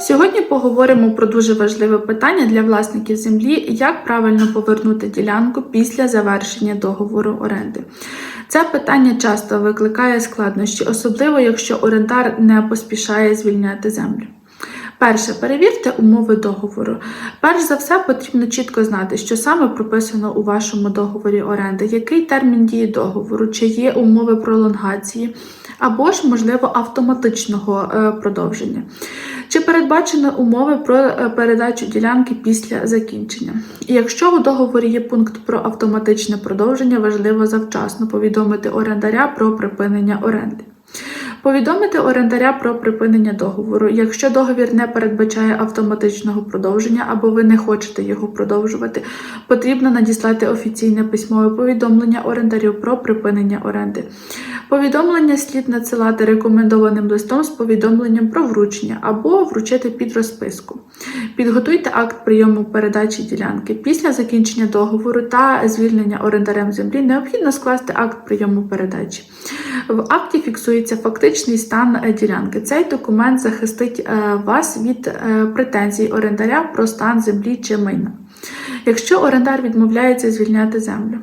Сьогодні поговоримо про дуже важливе питання для власників землі, як правильно повернути ділянку після завершення договору оренди. Це питання часто викликає складнощі, особливо якщо орендар не поспішає звільняти землю. Перше, перевірте умови договору. Перш за все, потрібно чітко знати, що саме прописано у вашому договорі оренди, який термін дії договору, чи є умови пролонгації, або ж, можливо, автоматичного е, продовження. Чи передбачені умови про е, передачу ділянки після закінчення? І якщо у договорі є пункт про автоматичне продовження, важливо завчасно повідомити орендаря про припинення оренди. Повідомити орендаря про припинення договору. Якщо договір не передбачає автоматичного продовження або ви не хочете його продовжувати, потрібно надіслати офіційне письмове повідомлення орендарю про припинення оренди. Повідомлення слід надсилати рекомендованим листом з повідомленням про вручення або вручити під розписку. Підготуйте акт прийому передачі ділянки. Після закінчення договору та звільнення орендарем землі необхідно скласти акт прийому передачі. В акті фіксується фактичний стан е, ділянки. Цей документ захистить е, вас від е, претензій орендаря про стан землі чи майна. Якщо орендар відмовляється звільняти землю.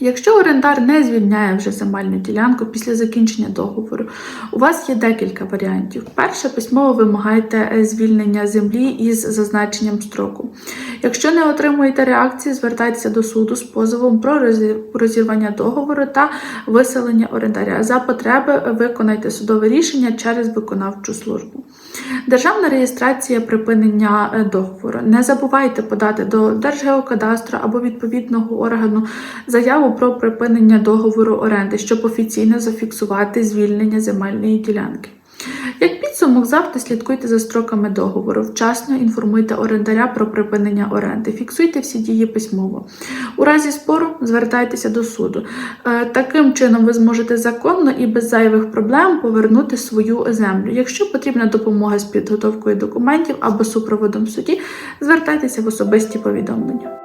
Якщо орендар не звільняє вже земельну ділянку після закінчення договору, у вас є декілька варіантів. Перше, письмово вимагаєте е, звільнення землі із зазначенням строку. Якщо не отримуєте реакції, звертайтеся до суду з позовом про розі- розірвання договору та виселення орендаря. За потреби виконайте судове рішення через виконавчу службу. Державна реєстрація припинення е, договору. Не забувайте подати до Держгеокадастру або відповідного органу заяву про припинення договору оренди, щоб офіційно зафіксувати звільнення земельної ділянки. Як підсумок, завжди слідкуйте за строками договору, вчасно інформуйте орендаря про припинення оренди, фіксуйте всі дії письмово. У разі спору звертайтеся до суду. Е, Таким чином ви зможете законно і без зайвих проблем повернути свою землю. Якщо потрібна допомога з підготовкою документів або супроводом в суді, звертайтеся в особисті повідомлення.